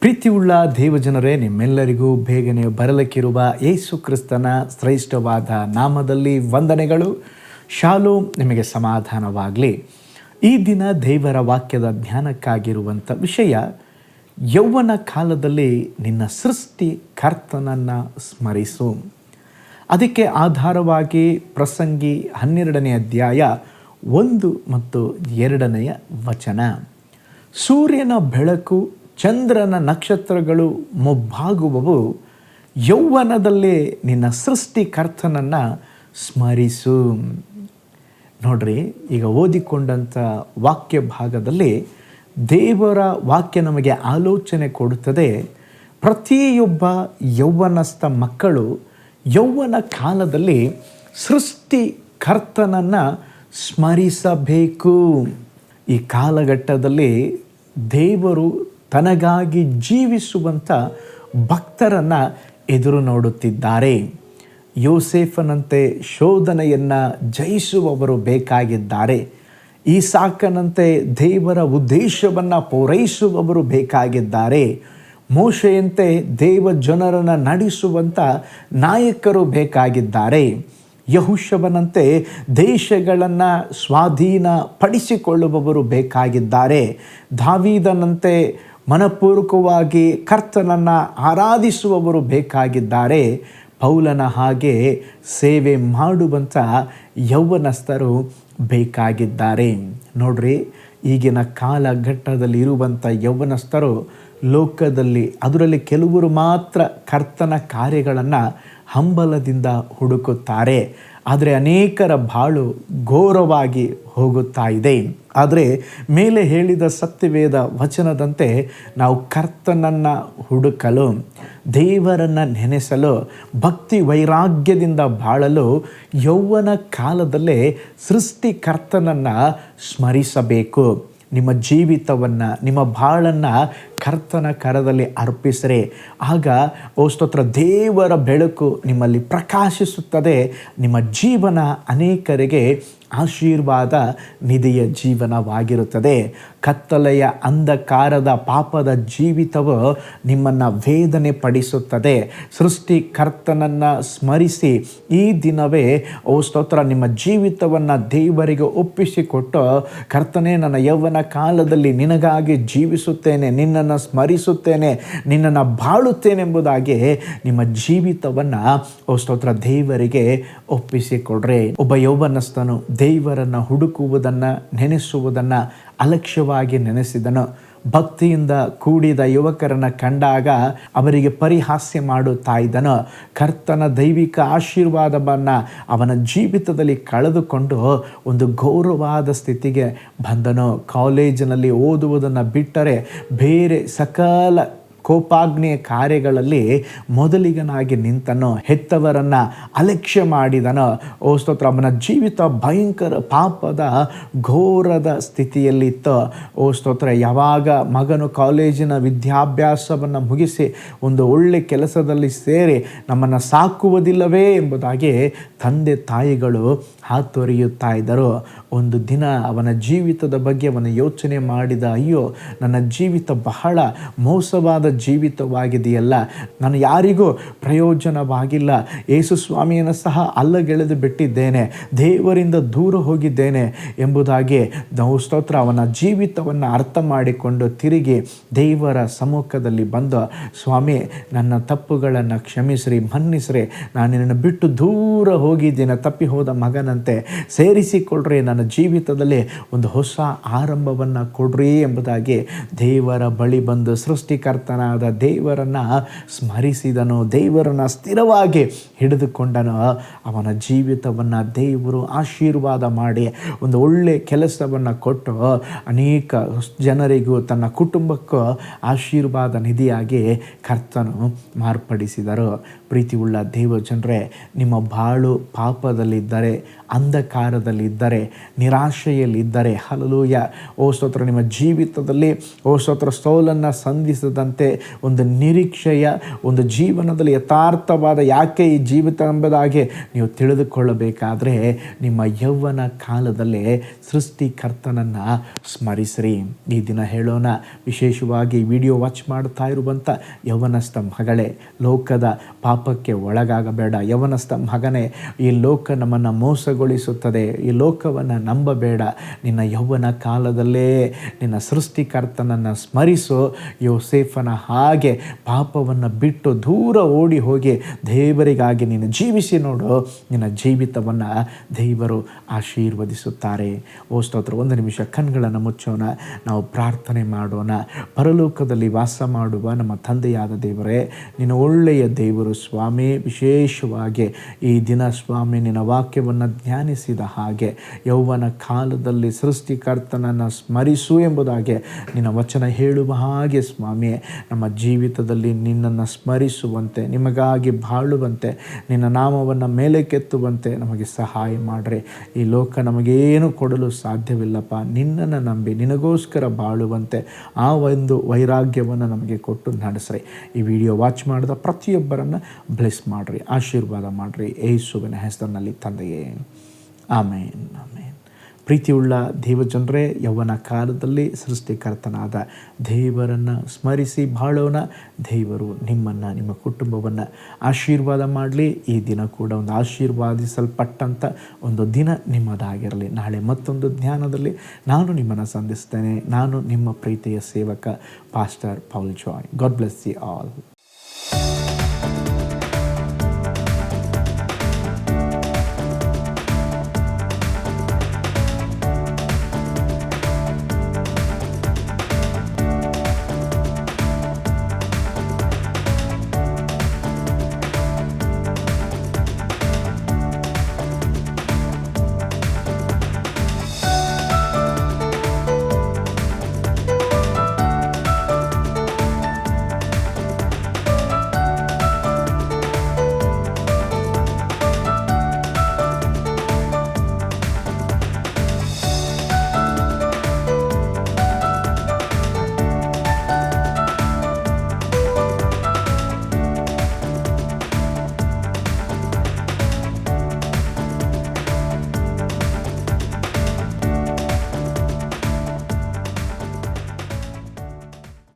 ಪ್ರೀತಿಯುಳ್ಳ ದೇವಜನರೇ, ನಿಮ್ಮೆಲ್ಲರಿಗೂ ಬೇಗನೆ ಬರಲಿಕ್ಕಿರುವ ಯೇಸು ಕ್ರಿಸ್ತನ ಶ್ರೇಷ್ಠವಾದ ನಾಮದಲ್ಲಿ ವಂದನೆಗಳು. ಶಾಲು ನಿಮಗೆ ಸಮಾಧಾನವಾಗಲಿ. ಈ ದಿನ ದೇವರ ವಾಕ್ಯದ ಧ್ಯಾನಕ್ಕಾಗಿರುವಂಥ ವಿಷಯ, ಯೌವನ ಕಾಲದಲ್ಲಿ ನಿನ್ನ ಸೃಷ್ಟಿ ಕರ್ತನನ್ನು ಸ್ಮರಿಸು. ಅದಕ್ಕೆ ಆಧಾರವಾಗಿ ಪ್ರಸಂಗಿ ಹನ್ನೆರಡನೇ ಅಧ್ಯಾಯ ಒಂದು ಮತ್ತು ಎರಡನೆಯ ವಚನ. ಸೂರ್ಯನ ಬೆಳಕು ಚಂದ್ರನ ನಕ್ಷತ್ರಗಳು ಮೊಬ್ಬಾಗುವವು. ಯೌವನದಲ್ಲೇ ನಿನ್ನ ಸೃಷ್ಟಿಕರ್ತನನ್ನು ಸ್ಮರಿಸು. ನೋಡ್ರಿ, ಈಗ ಓದಿಕೊಂಡಂಥ ವಾಕ್ಯ ಭಾಗದಲ್ಲಿ ದೇವರ ವಾಕ್ಯ ನಮಗೆ ಆಲೋಚನೆ ಕೊಡುತ್ತದೆ. ಪ್ರತಿಯೊಬ್ಬ ಯೌವನಸ್ಥ ಮಕ್ಕಳು ಯೌವನ ಕಾಲದಲ್ಲಿ ಸೃಷ್ಟಿಕರ್ತನನ್ನು ಸ್ಮರಿಸಬೇಕು. ಈ ಕಾಲಘಟ್ಟದಲ್ಲಿ ದೇವರು ತನಗಾಗಿ ಜೀವಿಸುವಂಥ ಭಕ್ತರನ್ನು ಎದುರು ನೋಡುತ್ತಿದ್ದಾರೆ. ಯೋಸೇಫನಂತೆ ಶೋಧನೆಯನ್ನು ಜಯಿಸುವವರು ಬೇಕಾಗಿದ್ದಾರೆ. ಈ ಸಾಕನಂತೆ ದೇವರ ಉದ್ದೇಶವನ್ನು ಪೂರೈಸುವವರು ಬೇಕಾಗಿದ್ದಾರೆ. ಮೋಶೆಯಂತೆ ದೇವ ಜನರನ್ನು ನಡೆಸುವಂಥ ನಾಯಕರು ಬೇಕಾಗಿದ್ದಾರೆ. ಯಹುಶವನಂತೆ ದೇಶಗಳನ್ನು ಸ್ವಾಧೀನ ಪಡಿಸಿಕೊಳ್ಳುವವರು ಬೇಕಾಗಿದ್ದಾರೆ. ದಾವೀದನಂತೆ ಮನಪೂರ್ವಕವಾಗಿ ಕರ್ತನನ್ನು ಆರಾಧಿಸುವವರು ಬೇಕಾಗಿದ್ದಾರೆ. ಪೌಲನ ಹಾಗೆ ಸೇವೆ ಮಾಡುವಂಥ ಯೌವನಸ್ಥರು ಬೇಕಾಗಿದ್ದಾರೆ. ನೋಡ್ರಿ, ಈಗಿನ ಕಾಲಘಟ್ಟದಲ್ಲಿ ಇರುವಂಥ ಯೌವನಸ್ಥರು ಲೋಕದಲ್ಲಿ, ಅದರಲ್ಲಿ ಕೆಲವರು ಮಾತ್ರ ಕರ್ತನ ಕಾರ್ಯಗಳನ್ನು ಹಂಬಲದಿಂದ ಹುಡುಕುತ್ತಾರೆ. ಆದರೆ ಅನೇಕರ ಬಾಳು ಘೋರವಾಗಿ ಹೋಗುತ್ತಾ ಇದೆ. ಆದರೆ ಮೇಲೆ ಹೇಳಿದ ಸತ್ಯವೇದ ವಚನದಂತೆ ನಾವು ಕರ್ತನನ್ನು ಹುಡುಕಲು, ದೇವರನ್ನು ನೆನೆಸಲು, ಭಕ್ತಿ ವೈರಾಗ್ಯದಿಂದ ಬಾಳಲು ಯೌವನ ಕಾಲದಲ್ಲೇ ಸೃಷ್ಟಿಕರ್ತನನ್ನು ಸ್ಮರಿಸಬೇಕು. ನಿಮ್ಮ ಜೀವಿತವನ್ನು, ನಿಮ್ಮ ಬಾಳನ್ನು ಕರ್ತನ ಕರದಲ್ಲಿ ಅರ್ಪಿಸ್ರೆ. ಆಗ, ಓ ದೇವರ ಬೆಳಕು ನಿಮ್ಮಲ್ಲಿ ಪ್ರಕಾಶಿಸುತ್ತದೆ. ನಿಮ್ಮ ಜೀವನ ಅನೇಕರಿಗೆ ಆಶೀರ್ವಾದ ನಿಧಿಯ ಜೀವನವಾಗಿರುತ್ತದೆ. ಕತ್ತಲೆಯ ಅಂಧಕಾರದ ಪಾಪದ ಜೀವಿತವು ನಿಮ್ಮನ್ನು ವೇದನೆ ಪಡಿಸುತ್ತದೆ ಸೃಷ್ಟಿಕರ್ತನನ್ನು ಸ್ಮರಿಸಿ ಈ ದಿನವೇ, ಓ ಸ್ತೋತ್ರ, ನಿಮ್ಮ ಜೀವಿತವನ್ನು ದೇವರಿಗೆ ಒಪ್ಪಿಸಿಕೊಟ್ಟು ಕರ್ತನೇ, ನನ್ನ ಯೌವನ ಕಾಲದಲ್ಲಿ ನಿನಗಾಗಿ ಜೀವಿಸುತ್ತೇನೆ, ನಿನ್ನನ್ನು ಸ್ಮರಿಸುತ್ತೇನೆ, ನಿನ್ನನ್ನು ಬಾಳುತ್ತೇನೆಂಬುದಾಗಿ ನಿಮ್ಮ ಜೀವಿತವನ್ನು, ಓ ಸ್ತೋತ್ರ, ದೇವರಿಗೆ ಒಪ್ಪಿಸಿಕೊಡ್ರೆ. ಒಬ್ಬ ಯೌವನಸ್ಥನು ದೇವರನ್ನು ಹುಡುಕುವುದನ್ನು, ನೆನೆಸುವುದನ್ನು ಅಲಕ್ಷ್ಯವಾಗಿ ನೆನೆಸಿದನು. ಭಕ್ತಿಯಿಂದ ಕೂಡಿದ ಯುವಕರನ್ನು ಕಂಡಾಗ ಅವರಿಗೆ ಪರಿಹಾಸ್ಯ ಮಾಡುತ್ತಾ ಇದ್ದನು ಕರ್ತನ ದೈವಿಕ ಆಶೀರ್ವಾದವನ್ನು ಅವನ ಜೀವಿತದಲ್ಲಿ ಕಳೆದುಕೊಂಡು ಒಂದು ಗೌರವಾದ ಸ್ಥಿತಿಗೆ ಬಂದನು. ಕಾಲೇಜಿನಲ್ಲಿ ಓದುವುದನ್ನು ಬಿಟ್ಟರೆ ಬೇರೆ ಸಕಲ ಕೋಪಾಗ್ನಿಯ ಕಾರ್ಯಗಳಲ್ಲಿ ಮೊದಲಿಗನಾಗಿ ನಿಂತನೋ, ಹೆತ್ತವರನ್ನು ಅಲಕ್ಷ್ಯ ಮಾಡಿದನೋ, ಓ ಸ್ತೋತ್ರ, ಅವನ ಜೀವಿತ ಭಯಂಕರ ಪಾಪದ ಘೋರದ ಸ್ಥಿತಿಯಲ್ಲಿತ್ತು, ಓ ಸ್ತೋತ್ರ, ಯಾವಾಗ ಮಗನು ಕಾಲೇಜಿನ ವಿದ್ಯಾಭ್ಯಾಸವನ್ನು ಮುಗಿಸಿ ಒಂದು ಒಳ್ಳೆ ಕೆಲಸದಲ್ಲಿ ಸೇರಿ ನಮ್ಮನ್ನು ಸಾಕುವುದಿಲ್ಲವೇ ಎಂಬುದಾಗಿ ತಂದೆ ತಾಯಿಗಳು ಹಾತೊರೆಯುತ್ತಾ ಇದ್ದರು. ಒಂದು ದಿನ ಅವನ ಜೀವಿತದ ಬಗ್ಗೆ ಅವನ ಯೋಚನೆ ಮಾಡಿದ, ಅಯ್ಯೋ, ನನ್ನ ಜೀವಿತ ಬಹಳ ಮೋಸವಾದ ಜೀವಿತವಾಗಿದೆಯಲ್ಲ? ನಾನು ಯಾರಿಗೂ ಪ್ರಯೋಜನವಾಗಿಲ್ಲ. ಯೇಸು ಸ್ವಾಮಿಯನ್ನು ಸಹ ಅಲ್ಲಗೆಳೆದು ಬಿಟ್ಟಿದ್ದೇನೆ. ದೇವರಿಂದ ದೂರ ಹೋಗಿದ್ದೇನೆ ಎಂಬುದಾಗಿ ನಾವು ಸ್ತೋತ್ರ. ಅವನ ಜೀವಿತವನ್ನು ಅರ್ಥ ಮಾಡಿಕೊಂಡು ತಿರುಗಿ ದೇವರ ಸಮ್ಮುಖದಲ್ಲಿ ಬಂದ, ಸ್ವಾಮಿ, ನನ್ನ ತಪ್ಪುಗಳನ್ನು ಕ್ಷಮಿಸ್ರಿ, ಮನ್ನಿಸ್ರಿ. ನಾನು ಬಿಟ್ಟು ದೂರ ಹೋಗಿದ್ದೇನೆ. ತಪ್ಪಿ ಹೋದ ಮಗನಂತೆ ಸೇರಿಸಿಕೊಳ್ಳ್ರಿ ನನ್ನ ಜೀವಿತದಲ್ಲಿ ಒಂದು ಹೊಸ ಆರಂಭವನ್ನು ಕೊಡ್ರಿ ಎಂಬುದಾಗಿ ದೇವರ ಬಳಿ ಬಂದು ಸೃಷ್ಟಿಕರ್ತನಾದ ದೇವರನ್ನು ಸ್ಮರಿಸಿದನು, ದೇವರನ್ನು ಸ್ಥಿರವಾಗಿ ಹಿಡಿದುಕೊಂಡನು. ಅವನ ಜೀವಿತವನ್ನು ದೇವರು ಆಶೀರ್ವಾದ ಮಾಡಿ ಒಂದು ಒಳ್ಳೆ ಕೆಲಸವನ್ನು ಕೊಟ್ಟು ಅನೇಕ ಜನರಿಗೂ ತನ್ನ ಕುಟುಂಬಕ್ಕೂ ಆಶೀರ್ವಾದ ನಿಧಿಯಾಗಿ ಕರ್ತನು ಮಾರ್ಪಡಿಸಿದರು. ಪ್ರೀತಿ ಉಳ್ಳ ದೇವ ಜನರೇ, ನಿಮ್ಮ ಬಾಳು ಪಾಪದಲ್ಲಿದ್ದರೆ, ಅಂಧಕಾರದಲ್ಲಿದ್ದರೆ, ನಿರಾಶೆಯಲ್ಲಿದ್ದರೆ ಹಲಲೂಯ ಓ ಸ್ತೋತ್ರ, ನಿಮ್ಮ ಜೀವಿತದಲ್ಲಿ, ಓ ಸ್ತೋತ್ರ, ಸೋಲನ್ನು ಸಂಧಿಸದಂತೆ ಒಂದು ನಿರೀಕ್ಷೆಯ, ಒಂದು ಜೀವನದಲ್ಲಿ ಯಥಾರ್ಥವಾದ ಯಾಕೆ ಈ ಜೀವಿತ ಎಂಬುದಾಗಿ ನೀವು ತಿಳಿದುಕೊಳ್ಳಬೇಕಾದ್ರೆ, ನಿಮ್ಮ ಯೌವನ ಕಾಲದಲ್ಲೇ ಸೃಷ್ಟಿಕರ್ತನನ್ನು ಸ್ಮರಿಸಿರಿ. ಈ ದಿನ ಹೇಳೋಣ, ವಿಶೇಷವಾಗಿ ವಿಡಿಯೋ ವಾಚ್ ಮಾಡ್ತಾ ಇರುವಂಥ ಯೌವನಸ್ಥ ಮಗಳೇ, ಲೋಕದ ಪಾಪಕ್ಕೆ ಒಳಗಾಗಬೇಡ. ಯವನಸ್ಥ ಮಗನೇ, ಈ ಲೋಕ ನಮ್ಮನ್ನು ಮೋಸಗೊಳಿಸುತ್ತದೆ. ಈ ಲೋಕವನ್ನು ನಂಬಬೇಡ. ನಿನ್ನ ಯೌವನ ಕಾಲದಲ್ಲೇ ನಿನ್ನ ಸೃಷ್ಟಿಕರ್ತನನ್ನು ಸ್ಮರಿಸು. ಯೋಸೇಫನ ಹಾಗೆ ಪಾಪವನ್ನು ಬಿಟ್ಟು ದೂರ ಓಡಿ ಹೋಗಿ ದೇವರಿಗಾಗಿ ನೀನು ಜೀವಿಸಿ ನೋಡು. ನಿನ್ನ ಜೀವಿತವನ್ನು ದೇವರು ಆಶೀರ್ವದಿಸುತ್ತಾರೆ. ಓ ಸ್ತೋತ್ರ, ಒಂದು ನಿಮಿಷ ಕಣ್ಗಳನ್ನು ಮುಚ್ಚೋಣ. ನಾವು ಪ್ರಾರ್ಥನೆ ಮಾಡೋಣ. ಪರಲೋಕದಲ್ಲಿ ವಾಸ ಮಾಡುವ ನಮ್ಮ ತಂದೆಯಾದ ದೇವರೇ ನಿನ್ನ ಒಳ್ಳೆಯ ದೇವರು ಸ್ವಾಮಿ, ವಿಶೇಷವಾಗಿ ಈ ದಿನ ಸ್ವಾಮಿ ನಿನ್ನ ವಾಕ್ಯವನ್ನು ಧ್ಯಾನಿಸಿದ ಹಾಗೆ ಯೌವನ ಕಾಲದಲ್ಲಿ ಸೃಷ್ಟಿಕರ್ತನನ್ನು ಸ್ಮರಿಸು ಎಂಬುದಾಗಿ ನಿನ್ನ ವಚನ ಹೇಳುವ ಹಾಗೆ ಸ್ವಾಮಿ, ನಮ್ಮ ಜೀವಿತದಲ್ಲಿ ನಿನ್ನನ್ನು ಸ್ಮರಿಸುವಂತೆ, ನಿಮಗಾಗಿ ಬಾಳುವಂತೆ, ನಿನ್ನ ನಾಮವನ್ನು ಮೇಲೆ ಕೆತ್ತುವಂತೆ ನಮಗೆ ಸಹಾಯ ಮಾಡ್ರಿ. ಈ ಲೋಕ ನಮಗೇನು ಕೊಡಲು ಸಾಧ್ಯವಿಲ್ಲಪ್ಪ, ನಿನ್ನನ್ನು ನಂಬಿ ನಿನಗೋಸ್ಕರ ಬಾಳುವಂತೆ ಆ ಒಂದು ವೈರಾಗ್ಯವನ್ನು ನಮಗೆ ಕೊಟ್ಟು ನಡೆಸ್ರಿ. ಈ ವಿಡಿಯೋ ವಾಚ್ ಮಾಡಿದ ಪ್ರತಿಯೊಬ್ಬರನ್ನು ಬ್ಲೆಸ್ ಮಾಡಿರಿ, ಆಶೀರ್ವಾದ ಮಾಡಿರಿ. ಏಸುವಿನ ಹೆಸರಿನಲ್ಲಿ ತಂದೆಯೇ. ಆಮೇನ್ ಆಮೇನ್. ಪ್ರೀತಿಯುಳ್ಳ ದೇವಜನರೇ, ಯೌವನ ಕಾಲದಲ್ಲಿ ಸೃಷ್ಟಿಕರ್ತನಾದ ದೇವರನ್ನು ಸ್ಮರಿಸಿ ಬಾಳೋಣ. ದೇವರು ನಿಮ್ಮನ್ನು, ನಿಮ್ಮ ಕುಟುಂಬವನ್ನು ಆಶೀರ್ವಾದ ಮಾಡಲಿ. ಈ ದಿನ ಕೂಡ ಒಂದು ಆಶೀರ್ವಾದಿಸಲ್ಪಟ್ಟಂಥ ಒಂದು ದಿನ ನಿಮ್ಮದಾಗಿರಲಿ. ನಾಳೆ ಮತ್ತೊಂದು ಧ್ಯಾನದಲ್ಲಿ ನಾನು ನಿಮ್ಮನ್ನು ಸಂಧಿಸ್ತೇನೆ. ನಾನು ನಿಮ್ಮ ಪ್ರೀತಿಯ ಸೇವಕ, pastor Paul Joy. God bless you all